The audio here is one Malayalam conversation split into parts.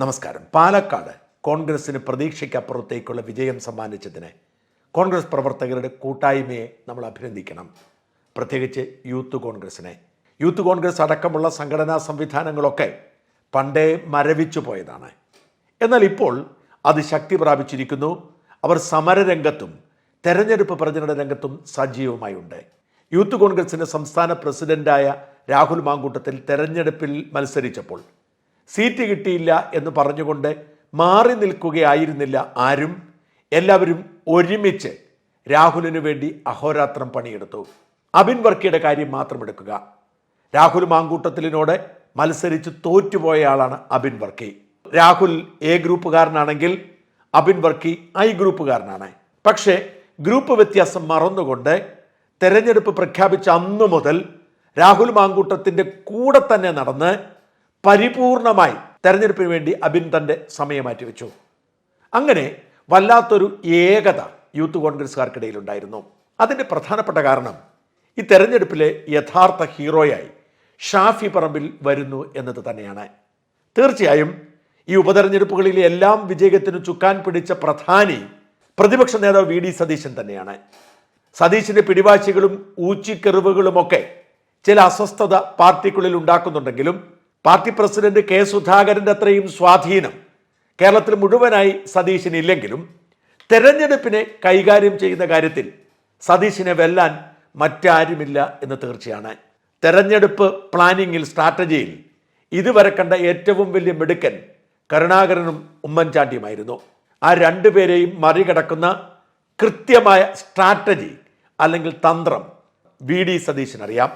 നമസ്കാരം. പാലക്കാട് കോൺഗ്രസിന് പ്രതീക്ഷയ്ക്കപ്പുറത്തേക്കുള്ള വിജയം സമ്മാനിച്ചതിന് കോൺഗ്രസ് പ്രവർത്തകരുടെ കൂട്ടായ്മയെ നമ്മൾ അഭിനന്ദിക്കണം. പ്രത്യേകിച്ച് യൂത്ത് കോൺഗ്രസിനെ. യൂത്ത് കോൺഗ്രസ് അടക്കമുള്ള സംഘടനാ സംവിധാനങ്ങളൊക്കെ പണ്ടേ മരവിച്ചു പോയതാണ്. എന്നാൽ ഇപ്പോൾ അത് ശക്തി പ്രാപിച്ചിരിക്കുന്നു. അവർ സമരരംഗത്തും തെരഞ്ഞെടുപ്പ് പ്രചരണ രംഗത്തും സജീവമായുണ്ട് യൂത്ത് കോൺഗ്രസിന്റെ സംസ്ഥാന പ്രസിഡന്റായ രാഹുൽ മാങ്കൂട്ടത്തിൽ തെരഞ്ഞെടുപ്പിൽ മത്സരിച്ചപ്പോൾ സീറ്റ് കിട്ടിയില്ല എന്ന് പറഞ്ഞുകൊണ്ട് മാറി നിൽക്കുകയായിരുന്നില്ല ആരും. എല്ലാവരും ഒരുമിച്ച് രാഹുലിനു വേണ്ടി അഹോരാത്രം പണിയെടുത്തു. അബിൻ വർക്കിയുടെ കാര്യം മാത്രം എടുക്കുക. രാഹുൽ മാങ്കൂട്ടത്തിലിനോട് മത്സരിച്ച് തോറ്റുപോയ ആളാണ് അബിൻ വർക്കി. രാഹുൽ എ ഗ്രൂപ്പുകാരനാണെങ്കിൽ അബിൻ വർക്കി ഐ ഗ്രൂപ്പുകാരനാണ്. പക്ഷേ ഗ്രൂപ്പ് വ്യത്യാസം മറന്നുകൊണ്ട് തെരഞ്ഞെടുപ്പ് പ്രഖ്യാപിച്ച അന്നു മുതൽ രാഹുൽ മാങ്കൂട്ടത്തിന്റെ കൂടെ തന്നെ നടന്ന് പരിപൂർണമായി തെരഞ്ഞെടുപ്പിന് വേണ്ടി അബിൻ തന്റെ സമയം മാറ്റിവെച്ചു. അങ്ങനെ വല്ലാത്തൊരു ഏകത യൂത്ത് കോൺഗ്രസ്സുകാർക്കിടയിൽ ഉണ്ടായിരുന്നു അതിന്റെ പ്രധാനപ്പെട്ട കാരണം ഈ തെരഞ്ഞെടുപ്പിലെ യഥാർത്ഥ ഹീറോയായി ഷാഫി പറമ്പിൽ വരുന്നു എന്നത് തന്നെയാണ്. തീർച്ചയായും ഈ ഉപതെരഞ്ഞെടുപ്പുകളിലെ എല്ലാം വിജയത്തിന് ചുക്കാൻ പിടിച്ച പ്രധാനി പ്രതിപക്ഷ നേതാവ് വി ഡി സതീശൻ തന്നെയാണ്. സതീശിന്റെ പിടിവാശികളും ഊച്ചിക്കെറിവുകളുമൊക്കെ ചില അസ്വസ്ഥത പാർട്ടിക്കുള്ളിൽ ഉണ്ടാക്കുന്നുണ്ടെങ്കിലും പാർട്ടി പ്രസിഡന്റ് കെ സുധാകരന്റെ അത്രയും സ്വാധീനം കേരളത്തിൽ മുഴുവനായി സതീശന് ഇല്ലെങ്കിലും തെരഞ്ഞെടുപ്പിനെ കൈകാര്യം ചെയ്യുന്ന കാര്യത്തിൽ സതീശിനെ വെല്ലാൻ മറ്റാരുമില്ല എന്ന് തീർച്ചയാണ്. തെരഞ്ഞെടുപ്പ് പ്ലാനിങ്ങിൽ സ്ട്രാറ്റജിയിൽ ഇതുവരെ കണ്ട ഏറ്റവും വലിയ മിടുക്കൻ കരുണാകരനും ഉമ്മൻചാണ്ടിയുമായിരുന്നു. ആ രണ്ടുപേരെയും മറികടക്കുന്ന കൃത്യമായ സ്ട്രാറ്റജി അല്ലെങ്കിൽ തന്ത്രം വി ഡി സതീശനറിയാം.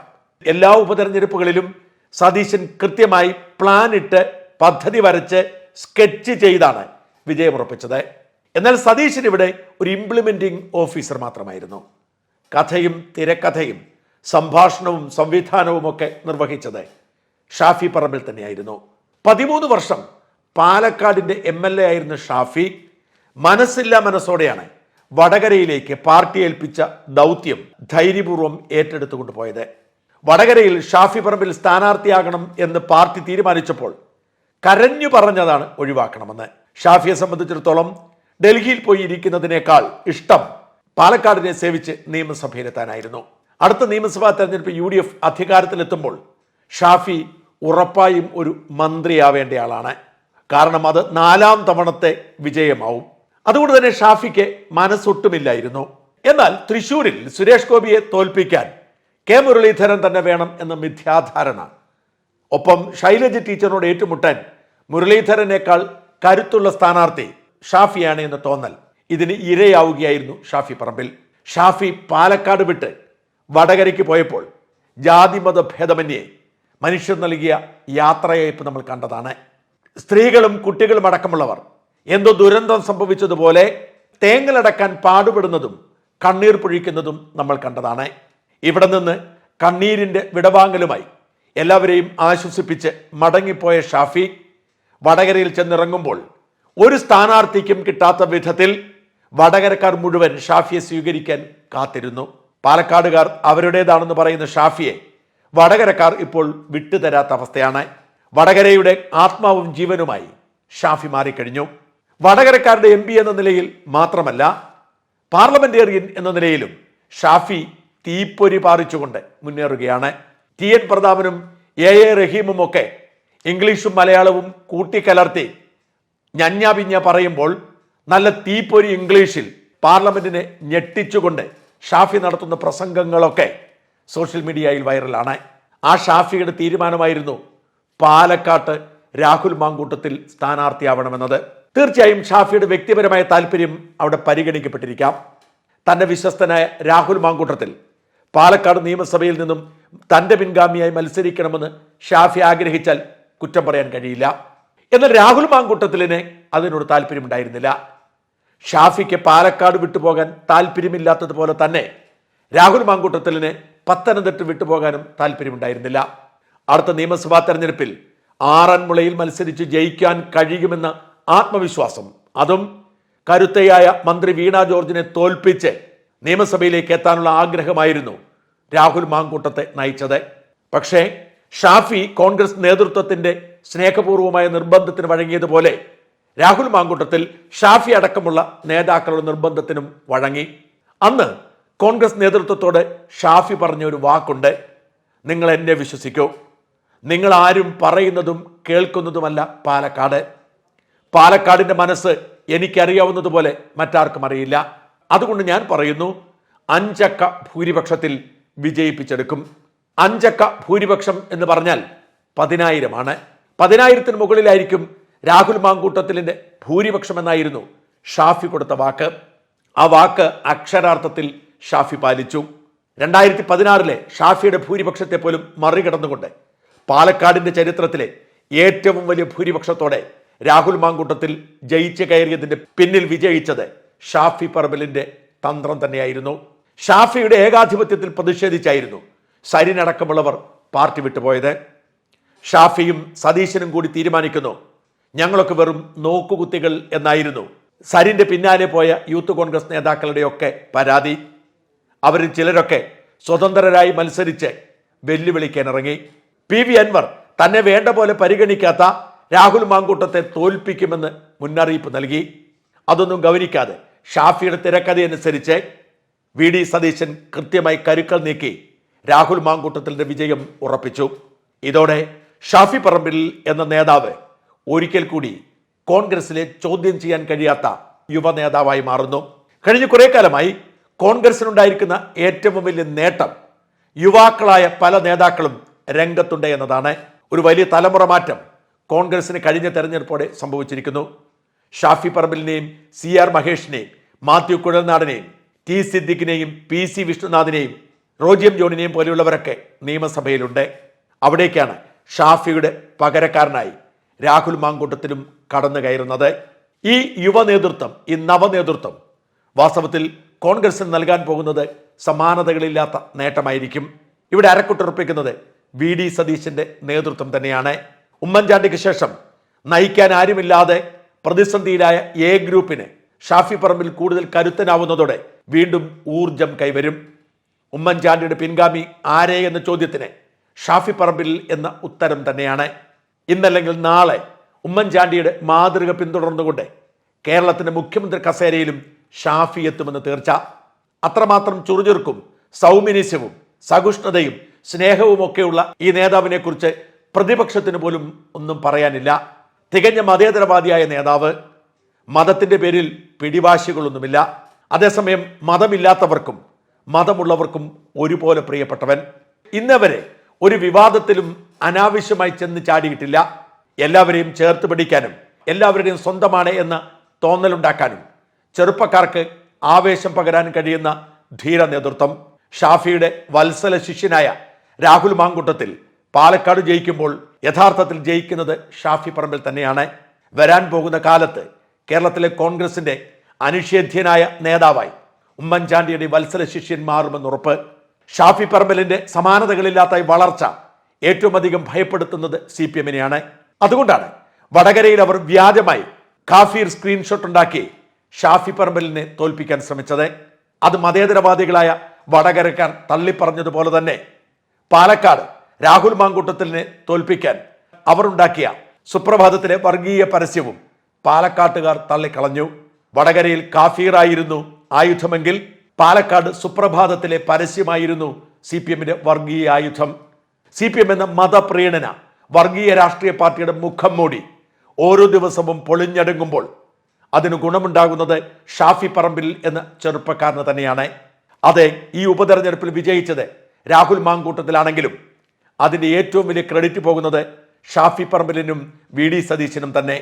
എല്ലാ ഉപതെരഞ്ഞെടുപ്പുകളിലും സതീശൻ കൃത്യമായി പ്ലാൻ ഇട്ട് പദ്ധതി വരച്ച് സ്കെച്ച് ചെയ്താണ് വിജയമുറപ്പിച്ചത്. എന്നാൽ സതീശൻ ഇവിടെ ഒരു ഇംപ്ലിമെന്റിംഗ് ഓഫീസർ മാത്രമായിരുന്നു. കഥയും തിരക്കഥയും സംഭാഷണവും സംവിധാനവും ഒക്കെ നിർവഹിച്ചത് ഷാഫി പറമ്പിൽ തന്നെയായിരുന്നു. പതിമൂന്ന് വർഷം പാലക്കാടിന്റെ എം എൽ എ ആയിരുന്ന ഷാഫി മനസ്സില്ല മനസ്സോടെയാണ് വടകരയിലേക്ക് പാർട്ടി ഏൽപ്പിച്ച ദൗത്യം ധൈര്യപൂർവം ഏറ്റെടുത്തുകൊണ്ട് പോയത്. വടകരയിൽ ഷാഫി പറമ്പിൽ സ്ഥാനാർത്ഥിയാകണം എന്ന് പാർട്ടി തീരുമാനിച്ചപ്പോൾ കരഞ്ഞു പറഞ്ഞതാണ് ഒഴിവാക്കണമെന്ന്. ഷാഫിയെ സംബന്ധിച്ചിടത്തോളം ഡൽഹിയിൽ പോയി ഇരിക്കുന്നതിനേക്കാൾ ഇഷ്ടം പാലക്കാടിനെ സേവിച്ച് നിയമസഭയിലെത്താനായിരുന്നു. അടുത്ത നിയമസഭാ തെരഞ്ഞെടുപ്പ് യു ഡി എഫ് അധികാരത്തിലെത്തുമ്പോൾ ഷാഫി ഉറപ്പായും ഒരു മന്ത്രിയാവേണ്ടയാളാണ്. കാരണം അത് നാലാം തവണത്തെ വിജയമാവും. അതുകൊണ്ട് തന്നെ ഷാഫിക്ക് മനസ്സൊട്ടുമില്ലായിരുന്നു. എന്നാൽ തൃശൂരിൽ സുരേഷ് ഗോപിയെ തോൽപ്പിക്കാൻ കെ മുരളീധരൻ തന്നെ വേണം എന്ന മിഥ്യാധാരണ. ഒപ്പം ശൈലജ ടീച്ചറിനോട് ഏറ്റുമുട്ടാൻ മുരളീധരനേക്കാൾ കരുത്തുള്ള സ്ഥാനാർത്ഥി ഷാഫിയാണ് എന്ന് തോന്നൽ. ഇതിന് ഇരയാവുകയായിരുന്നു ഷാഫി പറമ്പിൽ. ഷാഫി പാലക്കാട് വിട്ട് വടകരയ്ക്ക് പോയപ്പോൾ ജാതിമത ഭേദമന്യേ മനുഷ്യർ നൽകിയ യാത്രയയപ്പ് നമ്മൾ കണ്ടതാണ്. സ്ത്രീകളും കുട്ടികളും അടക്കമുള്ളവർ എന്തോ ദുരന്തം സംഭവിച്ചതുപോലെ തേങ്ങലടക്കാൻ പാടുപെടുന്നതും കണ്ണീർ പൊഴിക്കുന്നതും നമ്മൾ കണ്ടതാണ്. ഇവിടെ നിന്ന് കണ്ണീരിന്റെ വിടവാങ്ങലുമായി എല്ലാവരെയും ആശ്വസിപ്പിച്ച് മടങ്ങിപ്പോയ ഷാഫി വടകരയിൽ ചെന്നിറങ്ങുമ്പോൾ ഒരു സ്ഥാനാർത്ഥിക്കും കിട്ടാത്ത വിധത്തിൽ വടകരക്കാർ മുഴുവൻ ഷാഫിയെ സ്വീകരിക്കാൻ കാത്തിരുന്നു. പാലക്കാടുകാർ അവരുടേതാണെന്ന് പറയുന്ന ഷാഫിയെ വടകരക്കാർ ഇപ്പോൾ വിട്ടുതരാത്ത അവസ്ഥയാണ്. വടകരയുടെ ആത്മാവും ജീവനുമായി ഷാഫി മാറിക്കഴിഞ്ഞു. വടകരക്കാരുടെ എം എന്ന നിലയിൽ മാത്രമല്ല പാർലമെന്റേറിയൻ എന്ന നിലയിലും ഷാഫി തീപ്പൊരി പാറിച്ചുകൊണ്ട് മുന്നേറുകയാണ്. ടി. എൻ. പ്രതാപനും എ. എ. റഹീമും ഒക്കെ ഇംഗ്ലീഷും മലയാളവും കൂട്ടിക്കലർത്തി ഞഞ്ഞാപിഞ്ഞ പറയുമ്പോൾ നല്ല തീപ്പൊരി ഇംഗ്ലീഷിൽ പാർലമെന്റിനെ ഞെട്ടിച്ചുകൊണ്ട് ഷാഫി നടത്തുന്ന പ്രസംഗങ്ങളൊക്കെ സോഷ്യൽ മീഡിയയിൽ വൈറലാണ്. ആ ഷാഫിയുടെ തീരുമാനമായിരുന്നു പാലക്കാട്ട് രാഹുൽ മാങ്കൂട്ടത്തിൽ സ്ഥാനാർത്ഥിയാവണമെന്നത്. തീർച്ചയായും ഷാഫിയുടെ വ്യക്തിപരമായ താല്പര്യം അവിടെ പരിഗണിക്കപ്പെട്ടിരിക്കാം. തന്റെ വിശ്വസ്തനായ രാഹുൽ മാങ്കൂട്ടത്തിൽ പാലക്കാട് നിയമസഭയിൽ നിന്നും തന്റെ പിൻഗാമിയായി മത്സരിക്കണമെന്ന് ഷാഫി ആഗ്രഹിച്ചാൽ കുറ്റം പറയാൻ കഴിയില്ല. എന്നാൽ രാഹുൽ മാങ്കൂട്ടത്തിലിന് അതിനോട് താല്പര്യമുണ്ടായിരുന്നില്ല. ഷാഫിക്ക് പാലക്കാട് വിട്ടുപോകാൻ താല്പര്യമില്ലാത്തതുപോലെ തന്നെ രാഹുൽ മാങ്കൂട്ടത്തിലിന് പത്തനംതിട്ട വിട്ടുപോകാനും താല്പര്യമുണ്ടായിരുന്നില്ല. അടുത്ത നിയമസഭാ തെരഞ്ഞെടുപ്പിൽ ആറന്മുളയിൽ മത്സരിച്ച് ജയിക്കാൻ കഴിയുമെന്ന ആത്മവിശ്വാസം അതും കരുത്തയായ മന്ത്രി വീണ ജോർജിനെ തോൽപ്പിച്ച് നിയമസഭയിലേക്ക് എത്താനുള്ള ആഗ്രഹമായിരുന്നു. രാഹുൽ മാങ്കൂട്ടത്തെ നയിച്ചത്. പക്ഷേ ഷാഫി കോൺഗ്രസ് നേതൃത്വത്തിന്റെ സ്നേഹപൂർവമായ നിർബന്ധത്തിന് വഴങ്ങിയതുപോലെ രാഹുൽ മാങ്കൂട്ടത്തിൽ ഷാഫി അടക്കമുള്ള നേതാക്കളുടെ നിർബന്ധത്തിനും വഴങ്ങി. അന്ന് കോൺഗ്രസ് നേതൃത്വത്തോട് ഷാഫി പറഞ്ഞ ഒരു വാക്കുണ്ട്. നിങ്ങൾ എന്നെ വിശ്വസിക്കൂ. നിങ്ങൾ ആരും പറയുന്നതും കേൾക്കുന്നതുമല്ല പാലക്കാട്. പാലക്കാടിന്റെ മനസ്സ് എനിക്കറിയാവുന്നതുപോലെ മറ്റാർക്കും അറിയില്ല. അതുകൊണ്ട് ഞാൻ പറയുന്നു അഞ്ചക്ക ഭൂരിപക്ഷത്തിൽ വിജയിപ്പിച്ചെടുക്കും. അഞ്ചക്ക ഭൂരിപക്ഷം എന്ന് പറഞ്ഞാൽ പതിനായിരമാണ്. പതിനായിരത്തിന് മുകളിലായിരിക്കും രാഹുൽ മാങ്കൂട്ടത്തിലിന്റെ ഭൂരിപക്ഷം എന്നായിരുന്നു ഷാഫി കൊടുത്ത വാക്ക്. ആ വാക്ക് അക്ഷരാർത്ഥത്തിൽ ഷാഫി പാലിച്ചു. രണ്ടായിരത്തി പതിനാറിലെ ഷാഫിയുടെ ഭൂരിപക്ഷത്തെ പോലും മറികടന്നുകൊണ്ട് പാലക്കാടിന്റെ ചരിത്രത്തിലെ ഏറ്റവും വലിയ ഭൂരിപക്ഷത്തോടെ രാഹുൽ മാങ്കൂട്ടത്തിൽ ജയിച്ചു കയറിയതിന്റെ പിന്നിൽ വിജയിച്ചത് ഷാഫി പറമ്പലിന്റെ തന്ത്രം തന്നെയായിരുന്നു. ഷാഫിയുടെ ഏകാധിപത്യത്തിൽ പ്രതിഷേധിച്ചായിരുന്നു സരിനടക്കമുള്ളവർ പാർട്ടി വിട്ടുപോയത്. ഷാഫിയും സതീശനും കൂടി തീരുമാനിക്കുന്നു ഞങ്ങളൊക്കെ വെറും നോക്കുകുത്തികൾ എന്നായിരുന്നു. സരിന്റെ പിന്നാലെ പോയ യൂത്ത് കോൺഗ്രസ് നേതാക്കളുടെയൊക്കെ പരാതി. അവരിൽ ചിലരൊക്കെ സ്വതന്ത്രരായി മത്സരിച്ച് വെല്ലുവിളിക്കാൻ ഇറങ്ങി പി വി അൻവർ തന്നെ വേണ്ട പോലെ പരിഗണിക്കാത്ത രാഹുൽ മാങ്കൂട്ടത്തെ തോൽപ്പിക്കുമെന്ന് മുന്നറിയിപ്പ് നൽകി. അതൊന്നും ഗൗനിക്കാതെ ഷാഫിയുടെ തിരക്കഥയനുസരിച്ച് വി ഡി സതീശൻ കൃത്യമായി കരുക്കൾ നീക്കി രാഹുൽ മാങ്കൂട്ടത്തിന്റെ വിജയം ഉറപ്പിച്ചു. ഇതോടെ ഷാഫി പറമ്പിൽ എന്ന നേതാവ് ഒരിക്കൽ കൂടി കോൺഗ്രസിലെ ചോദ്യം ചെയ്യാൻ കഴിയാത്ത യുവ നേതാവായി മാറുന്നു. കഴിഞ്ഞ കുറേ കാലമായി കോൺഗ്രസിനുണ്ടായിരിക്കുന്ന ഏറ്റവും വലിയ നേട്ടം യുവാക്കളായ പല നേതാക്കളും രംഗത്തുണ്ട് എന്നതാണ്. ഒരു വലിയ തലമുറ മാറ്റം കോൺഗ്രസിന് കഴിഞ്ഞ തെരഞ്ഞെടുപ്പോടെ സംഭവിച്ചിരിക്കുന്നു. ഷാഫി പറമ്പിലിനെയും സി ആർ മഹേഷിനെയും മാത്യു കുഴൽനാടനെയും ടി സിദ്ദിഖിനെയും പി സി വിഷ്ണുനാഥിനെയും റോജിയം ജോണിനെയും പോലെയുള്ളവരൊക്കെ നിയമസഭയിലുണ്ട്. അവിടേക്കാണ് ഷാഫിയുടെ പകരക്കാരനായി രാഹുൽ മാങ്കൂട്ടത്തിലും കടന്നു കയറുന്നത്. ഈ യുവ നേതൃത്വം ഈ നവനേതൃത്വം വാസ്തവത്തിൽ കോൺഗ്രസിന് നൽകാൻ പോകുന്നത് സമാനതകളില്ലാത്ത നേട്ടമായിരിക്കും. ഇവിടെ അരക്കുട്ടുറപ്പിക്കുന്നത് വി ഡി സതീശന്റെ നേതൃത്വം തന്നെയാണ്. ഉമ്മൻചാണ്ടിക്ക് ശേഷം നയിക്കാൻ ആരുമില്ലാതെ പ്രതിസന്ധിയിലായ എ ഗ്രൂപ്പിന് ഷാഫി പറമ്പിൽ കൂടുതൽ കരുത്തനാവുന്നതോടെ വീണ്ടും ഊർജം കൈവരും. ഉമ്മൻചാണ്ടിയുടെ പിൻഗാമി ആരെ എന്ന ചോദ്യത്തിന് ഷാഫി പറമ്പിൽ എന്ന ഉത്തരം തന്നെയാണ്. ഇന്നല്ലെങ്കിൽ നാളെ ഉമ്മൻചാണ്ടിയുടെ മാതൃക പിന്തുടർന്നുകൊണ്ട് കേരളത്തിന്റെ മുഖ്യമന്ത്രി കസേരയിലും ഷാഫി എത്തുമെന്ന് തീർച്ച. അത്രമാത്രം ചുറുചുറുക്കും സൗമിനിസ്യവും സഹിഷ്ണുതയും സ്നേഹവുമൊക്കെയുള്ള ഈ നേതാവിനെക്കുറിച്ച് പ്രതിപക്ഷത്തിന് പോലും ഒന്നും പറയാനില്ല. തികഞ്ഞ മതേതരവാദിയായ നേതാവ് മതത്തിന്റെ പേരിൽ പിടിവാശികളൊന്നുമില്ല. അതേസമയം മതമില്ലാത്തവർക്കും മതമുള്ളവർക്കും ഒരുപോലെ പ്രിയപ്പെട്ടവൻ. ഇന്നവരെ ഒരു വിവാദത്തിലും അനാവശ്യമായി ചെന്ന് ചാടിയിട്ടില്ല. എല്ലാവരെയും ചേർത്ത് പിടിക്കാനും എല്ലാവരുടെയും സ്വന്തമാണ് എന്ന തോന്നലുണ്ടാക്കാനും ചെറുപ്പക്കാർക്ക് ആവേശം പകരാൻ കഴിയുന്ന ധീര നേതൃത്വം. ഷാഫിയുടെ വത്സല ശിഷ്യനായ രാഹുൽ മാങ്കുട്ടത്തിൽ പാലക്കാട് ജയിക്കുമ്പോൾ യഥാർത്ഥത്തിൽ ജയിക്കുന്നത് ഷാഫി പറമ്പിൽ തന്നെയാണ്. വരാൻ പോകുന്ന കാലത്ത് കേരളത്തിലെ കോൺഗ്രസിന്റെ അനുഷേധ്യനായ നേതാവായി ഉമ്മൻചാണ്ടിയുടെ വത്സര ശിഷ്യൻ മാറുമെന്നുറപ്പ് ഷാഫി പറമ്പലിന്റെ സമാനതകളില്ലാത്ത വളർച്ച ഏറ്റവും അധികം ഭയപ്പെടുത്തുന്നത് സി പി എമ്മിനെയാണ് അതുകൊണ്ടാണ് വടകരയിൽ അവർ വ്യാജമായി കാഫീർ സ്ക്രീൻഷോട്ട് ഉണ്ടാക്കി ഷാഫി പറമ്പലിനെ തോൽപ്പിക്കാൻ ശ്രമിച്ചത്. അത് മതേതരവാദികളായ വടകരക്കാർ തള്ളിപ്പറഞ്ഞതുപോലെ തന്നെ പാലക്കാട് രാഹുൽ മാങ്കൂട്ടത്തിനെ തോൽപ്പിക്കാൻ അവർ ഉണ്ടാക്കിയ സുപ്രഭാതത്തിലെ വർഗീയ പരസ്യവും പാലക്കാട്ടുകാർ തള്ളിക്കളഞ്ഞു. വടകരയിൽ കാഫീറായിരുന്നു ആയുധമെങ്കിൽ പാലക്കാട് സുപ്രഭാതത്തിലെ പരസ്യമായിരുന്നു സി പി എമ്മിന്റെ വർഗീയ ആയുധം. സി പി എം എന്ന മതപ്രീണന വർഗീയ രാഷ്ട്രീയ പാർട്ടിയുടെ മുഖം മൂടി ഓരോ ദിവസവും പൊളിഞ്ഞടുങ്ങുമ്പോൾ അതിന് ഗുണമുണ്ടാകുന്നത് ഷാഫി പറമ്പിൽ എന്ന ചെറുപ്പക്കാരന് തന്നെയാണ്. അതെ ഈ ഉപതെരഞ്ഞെടുപ്പിൽ വിജയിച്ചത് രാഹുൽ മാങ്കൂട്ടത്തിലാണെങ്കിലും അതിന്റെ ഏറ്റവും വലിയ ക്രെഡിറ്റ് പോകുന്നത് ഷാഫി പറമ്പിലിനും വി ഡി സതീശനും തന്നെ.